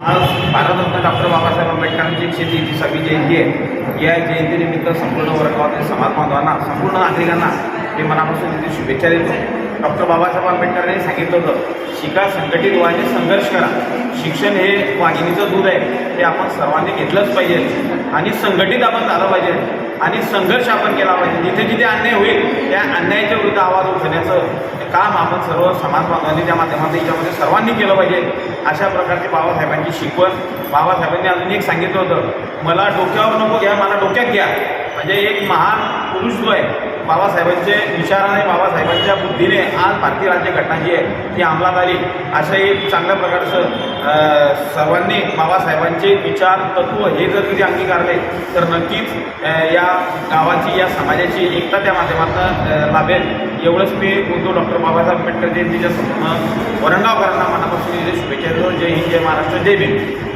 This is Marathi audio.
आज भारतरत्न डॉक्टर बाबासाहेब आंबेडकरांची एकशे तेहतीसावी जयंती आहे. या जयंतीनिमित्त संपूर्ण वर्गावरील समाज बांधवांना संपूर्ण नागरिकांना मी मनापासून तिथे शुभेच्छा देतो. डॉक्टर बाबासाहेब आंबेडकरांनी सांगितलं होतं शिका संघटित व्हायचे संघर्ष करा. शिक्षण हे वाघिणीचं दूध आहे. ते आपण सर्वांनी घेतलंच पाहिजे. आणि संघटित आपण झालं पाहिजे. आणि संघर्ष आपण केला पाहिजे. जिथे जिथे अन्याय होईल त्या अन्यायाच्या विरुद्ध आवाज उठवण्याचं काम आपण सर्व समाज बांधवांनी त्या माध्यमातून याच्यामध्ये सर्वांनी केलं पाहिजे. अशा प्रकारची बाबासाहेबांची शिकवण. बाबासाहेबांनी अजून एक सांगितलं होतं मला डोक्यावर नको घ्या मला डोक्यात घ्या. म्हणजे एक महान पुरुष जो आहे बाबासाहेबांचे विचाराने बाबासाहेबांच्या बुद्धीने आज भारतीय राज्यघटना जी आहे ती अंमलात आली. असं एक चांगल्या प्रकारचं सर्वांनी बाबासाहेबांचे विचार तत्व हे जर तिथे अंगीकारले तर नक्कीच या गावाची या समाजाची एकता त्या माध्यमातून लाभेल. एवढंच मी बोलतो डॉक्टर बाबासाहेब आंबेडकर जयंतीच्या संपूर्ण वरणगावकरांना मनापासून शुभेच्छा देतो. जय हिंद जय महाराष्ट्र जय भीम.